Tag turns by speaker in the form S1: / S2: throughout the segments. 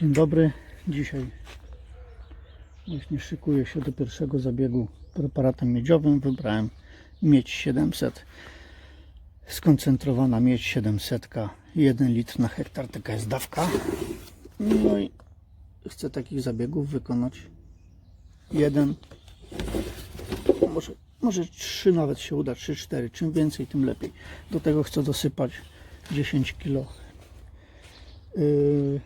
S1: Dzień dobry. Dzisiaj właśnie szykuję się do pierwszego zabiegu preparatem miedziowym. Wybrałem miedź 700. Skoncentrowana miedź 700. 1 litr na hektar. Taka jest dawka. No i chcę takich zabiegów wykonać. Jeden. Może, może trzy nawet się uda. 3-4. Czym więcej, tym lepiej. Do tego chcę dosypać 10 kg yy,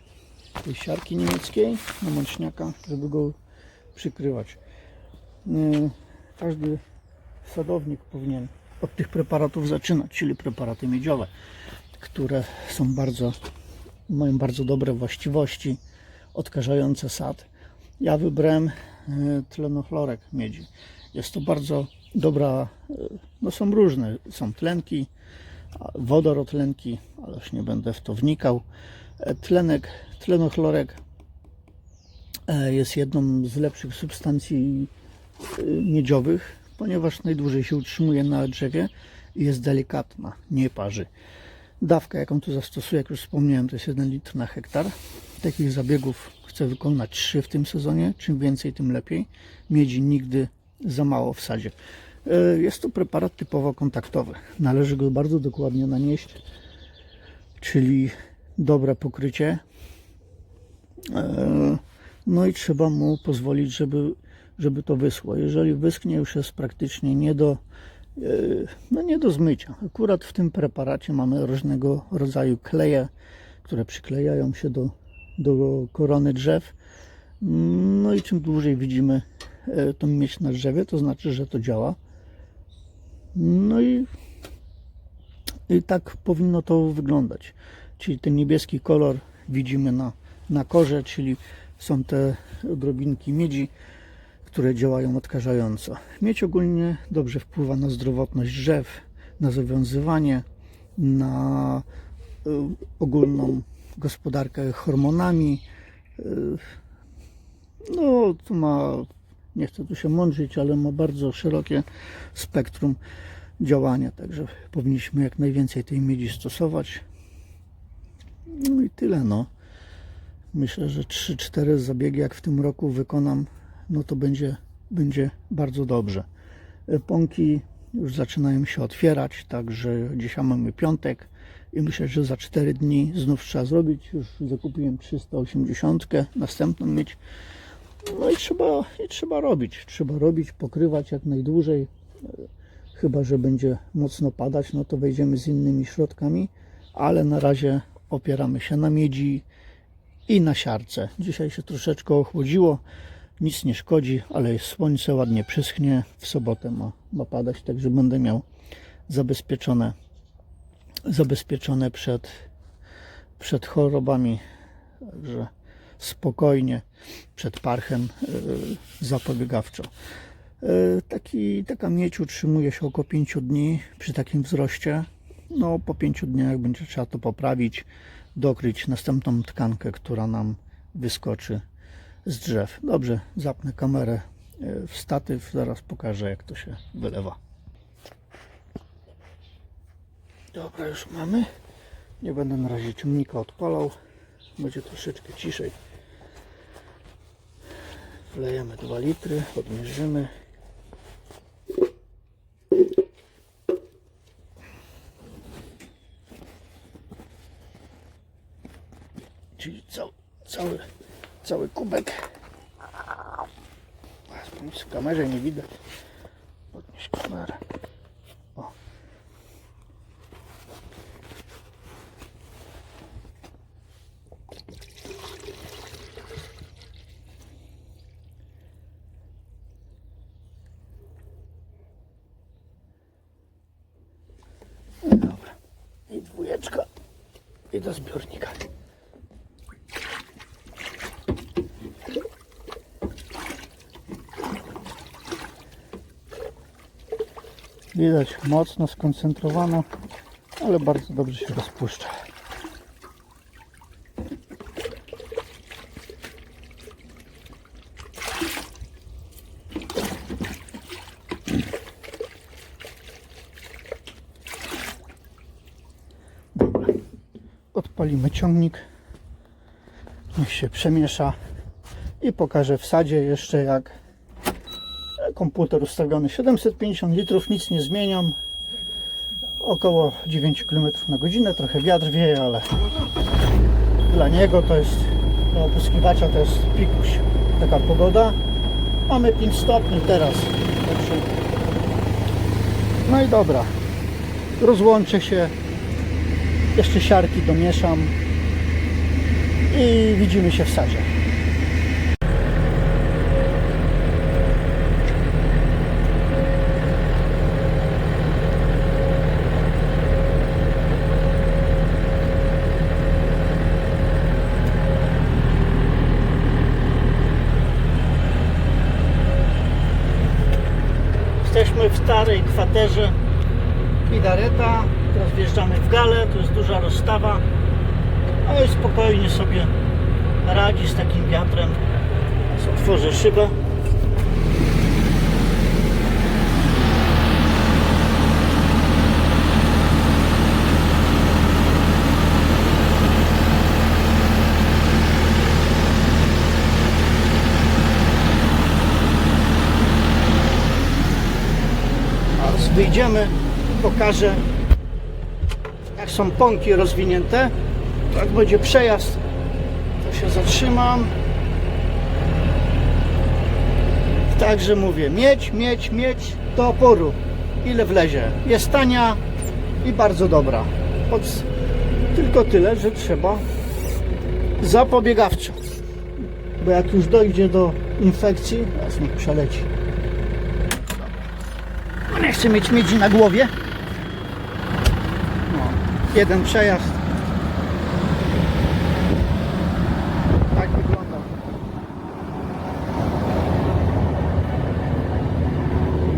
S1: tej siarki niemieckiej na mączniaka, żeby go przykrywać. Yy, Każdy sadownik powinien od tych preparatów zaczynać, czyli preparaty miedziowe, które są bardzo, mają bardzo dobre właściwości odkażające sad. Ja wybrałem yy, tlenochlorek miedzi. Jest to bardzo dobra, yy, no są różne, są tlenki, wodorotlenki, ale już nie będę w to wnikał. Tlenek, tlenochlorek e, jest jedną z lepszych substancji e, miedziowych, ponieważ najdłużej się utrzymuje na drzewie i jest delikatna, nie parzy. Dawka, jaką tu zastosuję, jak już wspomniałem, to jest 1 litr na hektar. Takich zabiegów chcę wykonać 3 w tym sezonie. Czym więcej, tym lepiej. Miedzi nigdy za mało w sadzie. E, Jest to preparat typowo kontaktowy. Należy go bardzo dokładnie nanieść, czyli dobre pokrycie. E, No i trzeba mu pozwolić, żeby, żeby to wyschło. Jeżeli wyschnie, już jest praktycznie nie do, e, no nie do zmycia. Akurat w tym preparacie mamy różnego rodzaju kleje, które przyklejają się do, do korony drzew. No i czym dłużej widzimy e, tą mieć na drzewie, to znaczy, że to działa. No i, i tak powinno to wyglądać. Czyli ten niebieski kolor widzimy na, na korze, czyli są te odrobinki miedzi, które działają odkażająco. Miedź ogólnie dobrze wpływa na zdrowotność drzew, na zawiązywanie, na y, ogólną gospodarkę hormonami. Y, no, to ma, nie chcę tu się mądrzyć, ale ma bardzo szerokie spektrum działania, także powinniśmy jak najwięcej tej miedzi stosować. No i tyle, no. Myślę, że 3-4 zabiegi, jak w tym roku wykonam, no to będzie, będzie bardzo dobrze. E, Pąki już zaczynają się otwierać, także dzisiaj mamy piątek i myślę, że za 4 dni znów trzeba zrobić. Już zakupiłem 380, następną mieć. No i trzeba, i trzeba robić. Trzeba robić, pokrywać jak najdłużej. E, Chyba, że będzie mocno padać, no to wejdziemy z innymi środkami, ale na razie opieramy się na miedzi i na siarce. Dzisiaj się troszeczkę ochłodziło, nic nie szkodzi, ale słońce, ładnie przyschnie. W sobotę ma, ma padać, także będę miał zabezpieczone, zabezpieczone przed, przed chorobami. Także spokojnie przed parchem yy, zapobiegawczo. Yy, Taki, taka miedź utrzymuje się około 5 dni przy takim wzroście. No, po 5 dniach będzie trzeba to poprawić, dokryć następną tkankę, która nam wyskoczy z drzew. Dobrze, zapnę kamerę yy, w statyw, zaraz pokażę jak to się wylewa. Dobra, już mamy. Nie będę na razie ciągnika odpalał. Będzie troszeczkę ciszej. Wlejemy 2 litry, odmierzymy. Kubek. Nic w kamerze nie widać. Podnieś kamerę. O. Dobra. I dwójeczka. I do zbiornika. Widać mocno skoncentrowana, ale bardzo dobrze się rozpuszcza. Dobra. Odpalimy ciągnik. Niech się przemiesza i pokażę w sadzie jeszcze jak komputer ustawiony 750 litrów, nic nie zmieniam. Około 9 km na godzinę, trochę wiatr wieje, ale dla niego to jest, dla opryskiwacza to jest pikuś. Taka pogoda. Mamy 5 stopni teraz. No i dobra. Rozłączę się. Jeszcze siarki domieszam. I widzimy się w sadzie. Jesteśmy w starej kwaterze Idareta. Teraz wjeżdżamy w galę, tu jest duża rozstawa. No i spokojnie sobie radzi z takim wiatrem. Otworzę szybę. Teraz wyjdziemy, pokażę jak są pąki rozwinięte. Jak będzie przejazd, to się zatrzymam. Także mówię, mieć, mieć, mieć do oporu. Ile wlezie. Jest tania i bardzo dobra. Tylko tyle, że trzeba zapobiegawczo. Bo jak już dojdzie do infekcji, teraz niech przeleci. Nie chcę mieć miedzi na głowie. No, jeden przejazd. Tak wygląda.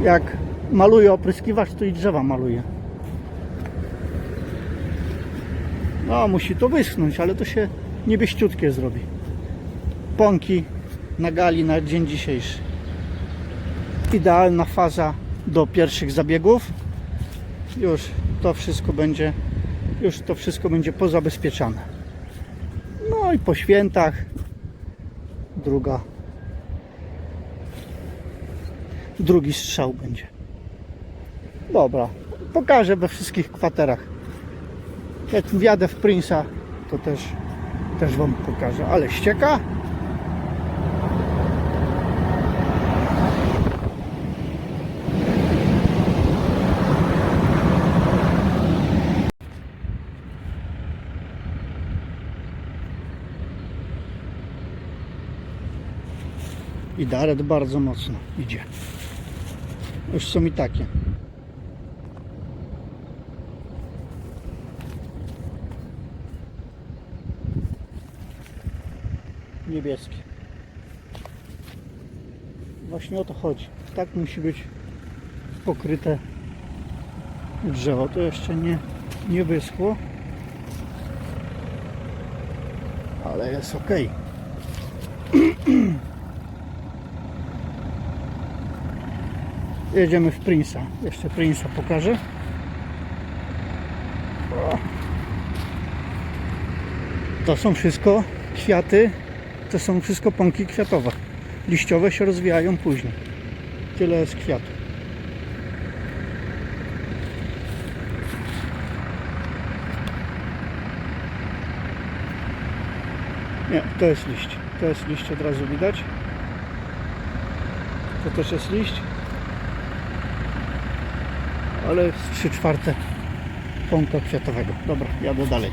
S1: Jak maluję opryskiwacz, to i drzewa maluję. No, musi to wyschnąć, ale to się niebieściutkie zrobi. Pąki na gali na dzień dzisiejszy. Idealna faza do pierwszych zabiegów. Już to wszystko będzie już to wszystko będzie pozabezpieczane. No i po świętach druga drugi strzał będzie. Dobra, pokażę we wszystkich kwaterach. Jak wjadę w Prince'a, to też też wam pokażę. Ale ścieka. I Daret bardzo mocno idzie. Już są i takie. Niebieskie. Właśnie o to chodzi. Tak musi być pokryte drzewo. To jeszcze nie, nie wyschło. Ale jest ok. Jedziemy w Prince'a. Jeszcze Prince'a pokażę. To są wszystko kwiaty. To są wszystko pąki kwiatowe. Liściowe się rozwijają później. Tyle jest kwiatu. Nie, to jest liść. To jest liść od razu widać. To też jest liść ale jest 3 czwarte pąka kwiatowego. Dobra, jadę dalej.